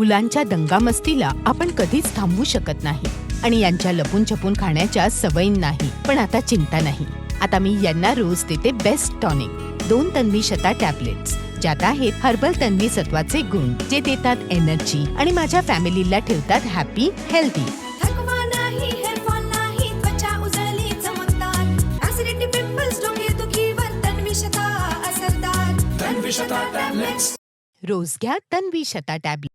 मुलांच्या दंगामस्तीला आपण कधीच थांबवू शकत नाही. आणि यांच्या लपून छपून खाण्याच्या सवयी नाही. पण आता चिंता नाही. आता मी यांना रोज देते बेस्ट टॉनिक दोन तन्वी शता टॅबलेट्स ज्यात आहेत हर्बल तन्वी सत्वाचे गुण जे देतात एनर्जी आणि माझ्या फॅमिलीला ठेवतात हॅपी हेल्दी रोज घ्या तन्वी शता टॅबलेट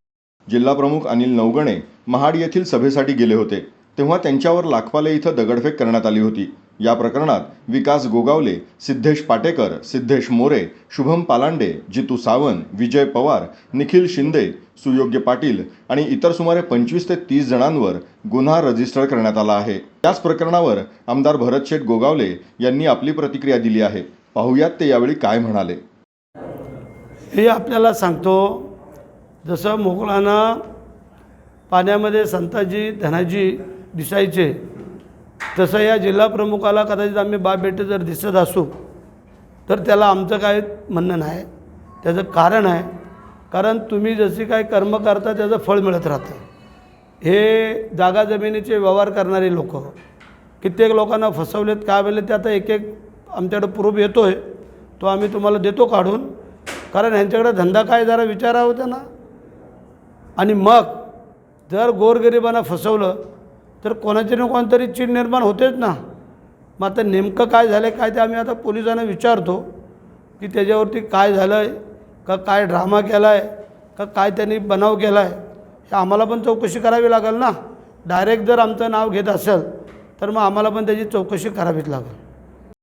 जिल्हाप्रमुख अनिल नवगणे महाड येथील सभेसाठी गेले होते. तेव्हा त्यांच्यावर लाखपाले इथं दगडफेक करण्यात आली होती. या प्रकरणात विकास गोगावले सिद्धेश पाटेकर सिद्धेश मोरे शुभम पालांडे जितू सावंत विजय पवार निखिल शिंदे सुयोग्य पाटील आणि इतर सुमारे पंचवीस ते तीस जणांवर गुन्हा रजिस्टर करण्यात आला आहे. त्याच प्रकरणावर आमदार भरत शेठ गोगावले यांनी आपली प्रतिक्रिया दिली आहे. पाहुयात ते यावेळी काय म्हणाले. हे आपल्याला सांगतो जसं मोगलांना पाण्यामध्ये संताजी धनाजी दिसायचे तसं या जिल्हा प्रमुखाला कदाचित आम्ही बाप बेटे जर दिसत असू तर त्याला आमचं काय म्हणणं नाही. त्याचं कारण आहे कारण तुम्ही जशी काय कर्म करता त्याचं फळ मिळत राहतं. हे जागा जमिनीचे व्यवहार करणारे लोक कित्येक लोकांना फसवलेत काय वेळेत ते आता एक एक आमच्याकडे प्रूफ येतो आहे तो आम्ही तुम्हाला देतो काढून. कारण ह्यांच्याकडे धंदा काय जरा विचारावं त्यांना. आणि मग जर गोरगरिबांना फसवलं तर कोणाची ना कोणतरी चीड निर्माण होतेच ना. मग आता नेमकं काय झालं आहे काय ते आम्ही आता पोलिसांना विचारतो की त्याच्यावरती काय झालं आहे का काय ड्रामा केला आहे का काय त्यांनी बनाव केला आहे हे आम्हाला पण चौकशी करावी लागेल ना. डायरेक्ट जर आमचं नाव घेत असेल तर मग आम्हाला पण त्याची चौकशी करावीच लागेल.